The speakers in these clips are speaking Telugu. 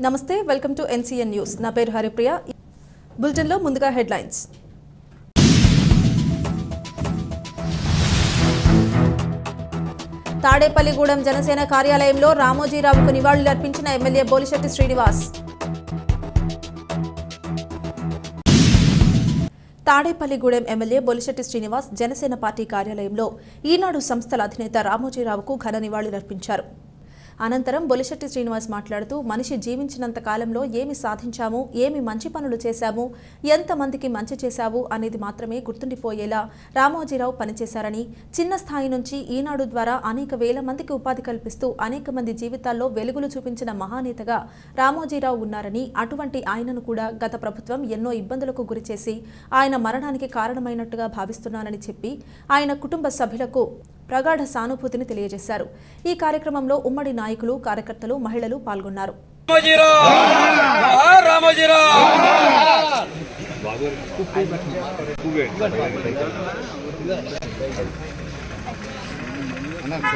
నమస్తే వెల్కమ్ టు ఎన్సీఎన్ న్యూస్. నా పేరు హరిప్రియ. బులెటిన్లో ముందుగా హెడ్లైన్స్. తాడేపల్లిగూడెం జనసేన కార్యాలయంలో రామోజీరావుకు నివాళులర్పించిన MLA Bolisetti Srinivas. Tadepalligudem MLA Bolisetti Srinivas Janasena party కార్యాలయంలో ఈనాడు సంస్థల అధినేత రామోజీరావుకు ఘన నివాళులర్పించారు. అనంతరం బొలిశెట్టి శ్రీనివాస్ మాట్లాడుతూ మనిషి జీవించినంత కాలంలో ఏమి సాధించాము ఏమి మంచి పనులు చేశాము ఎంతమందికి మంచి చేశావు అనేది మాత్రమే గుర్తుండిపోయేలా రామోజీరావు పనిచేశారని చిన్న స్థాయి నుంచి ఈనాడు ద్వారా అనేక వేల మందికి ఉపాధి కల్పిస్తూ అనేక మంది జీవితాల్లో వెలుగులు చూపించిన మహానేతగా రామోజీరావు ఉన్నారని అటువంటి ఆయనను కూడా గత ప్రభుత్వం ఎన్నో ఇబ్బందులకు గురిచేసి ఆయన మరణానికి కారణమైనట్టుగా భావిస్తున్నానని చెప్పి ఆయన కుటుంబ సభ్యులకు ప్రగాఢ సానుభూతిని తెలియజేశారు ఈ కార్యక్రమంలో ఉమ్మడి నాయకులు కార్యకర్తలు మహిళలు పాల్గొన్నారు రామోజీరావు జోహార్ రామోజీరావు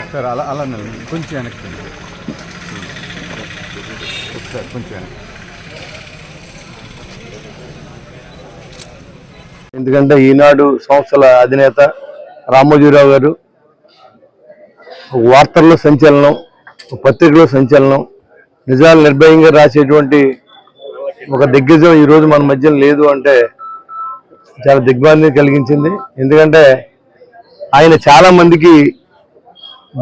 సార్ అలా అలా నిలబడి. కొంచెం వెనక్కి రండి. ఒకసారి కొంచెం వెనక్కి ఎందుకంటే ఈనాడు సంస్థల అధినేత రామోజీరావు గారు వార్తల్లో సంచలనం పత్రికలో సంచలనం నిజాలు నిర్భయంగా రాసేటువంటి ఒక దిగ్గజం ఈరోజు మన మధ్య లేదు అంటే చాలా దిగ్భాంతిని కలిగించింది. ఎందుకంటే ఆయన చాలామందికి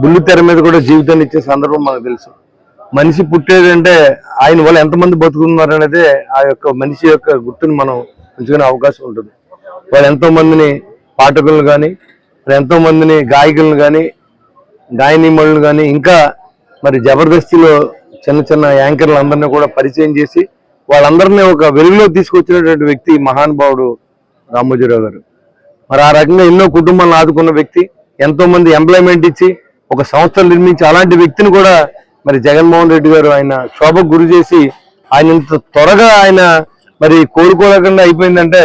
బుల్లితెర తెర మీద కూడా జీవితాన్ని ఇచ్చే సందర్భం మనకు తెలుసు. మనిషి పుట్టేదంటే ఆయన వల్ల ఎంతమంది బతుకుతున్నారు అనేది ఆ యొక్క మనిషి యొక్క గుర్తుని మనం ఉంచుకునే అవకాశం ఉంటుంది. వాళ్ళు ఎంతోమందిని పాఠకులను కానీ ఎంతోమందిని గాయకులను కానీ గాయనీమణులు కానీ ఇంకా మరి జబర్దస్తిలో చిన్న చిన్న యాంకర్లు అందరినీ కూడా పరిచయం చేసి వాళ్ళందరినీ ఒక వెలుగులో తీసుకొచ్చినటువంటి వ్యక్తి మహానుభావుడు రామోజీరావు గారు. మరి ఆ రకంగా ఎన్నో కుటుంబాలను ఆదుకున్న వ్యక్తి ఎంతో మంది ఎంప్లాయ్మెంట్ ఇచ్చి ఒక సంస్థలు నిర్మించి అలాంటి వ్యక్తిని కూడా మరి జగన్మోహన్ రెడ్డి గారు ఆయన శోభకు గురి చేసి ఆయన ఇంత త్వరగా ఆయన మరి కోరుకోలేకుండా అయిపోయిందంటే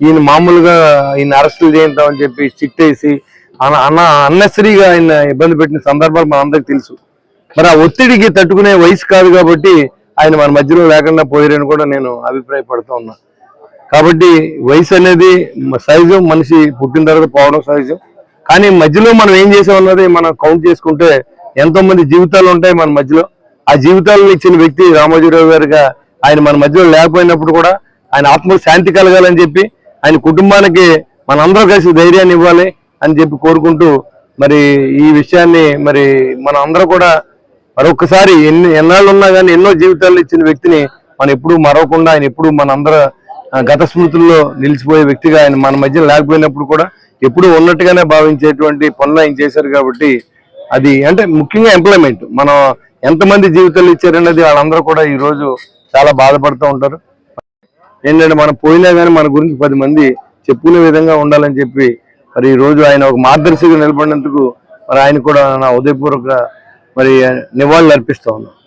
ఈయన మామూలుగా ఈయన అరెస్టులు చేద్దామని చెప్పి చిట్టేసి అన్న అన్న అన్నెసరీగా ఆయన ఇబ్బంది పెట్టిన సందర్భాలు మనందరికి తెలుసు. మరి ఆ ఒత్తిడికి తట్టుకునే వయసు కాదు కాబట్టి ఆయన మన మధ్యలో లేకుండా పోయారని కూడా నేను అభిప్రాయపడుతూ ఉన్నా. కాబట్టి వయసు అనేది సహజం మనిషి పుట్టిన తర్వాత పోవడం సహజం. కానీ మధ్యలో మనం ఏం చేసామన్నది మనం కౌంట్ చేసుకుంటే ఎంతో మంది జీవితాలు ఉంటాయి మన మధ్యలో. ఆ జీవితాలను ఇచ్చిన వ్యక్తి రామోజీరావు గారుగా ఆయన మన మధ్యలో లేకపోయినప్పుడు కూడా ఆయన ఆత్మకు శాంతి కలగాలని చెప్పి ఆయన కుటుంబానికి మనందరం కలిసి ధైర్యాన్ని ఇవ్వాలి. అని చెప్పి కోరుకుంటూ మరి ఈ విషయాన్ని మరి మన అందరూ కూడా మరొకసారి ఎన్ని ఎన్నాళ్ళు ఉన్నా కానీ ఎన్నో జీవితాలు ఇచ్చిన వ్యక్తిని మనం ఎప్పుడూ మరవకుండా ఆయన ఎప్పుడు మనందరూ ఆ, గత స్మృతుల్లో నిలిచిపోయే వ్యక్తిగా ఆయన మన మధ్య లేకపోయినప్పుడు కూడా ఎప్పుడు ఉన్నట్టుగానే భావించేటువంటి పనులు ఆయన చేశారు కాబట్టి అది అంటే ముఖ్యంగా ఎంప్లాయ్మెంట్. మనం ఎంతమంది జీవితాలు ఇచ్చారనేది వాళ్ళందరూ కూడా ఈ రోజు చాలా బాధపడుతూ ఉంటారు. ఏంటంటే మనం పోయినా కానీ మన గురించి పది మంది చెప్పుకునే విధంగా ఉండాలని చెప్పి మరి ఈ రోజు ఆయన ఒక మార్గదర్శిగా నిలబడినందుకు మరి ఆయన కూడా నా ఉదయపూర్వక మరి నివాళులు అర్పిస్తా ఉన్నాను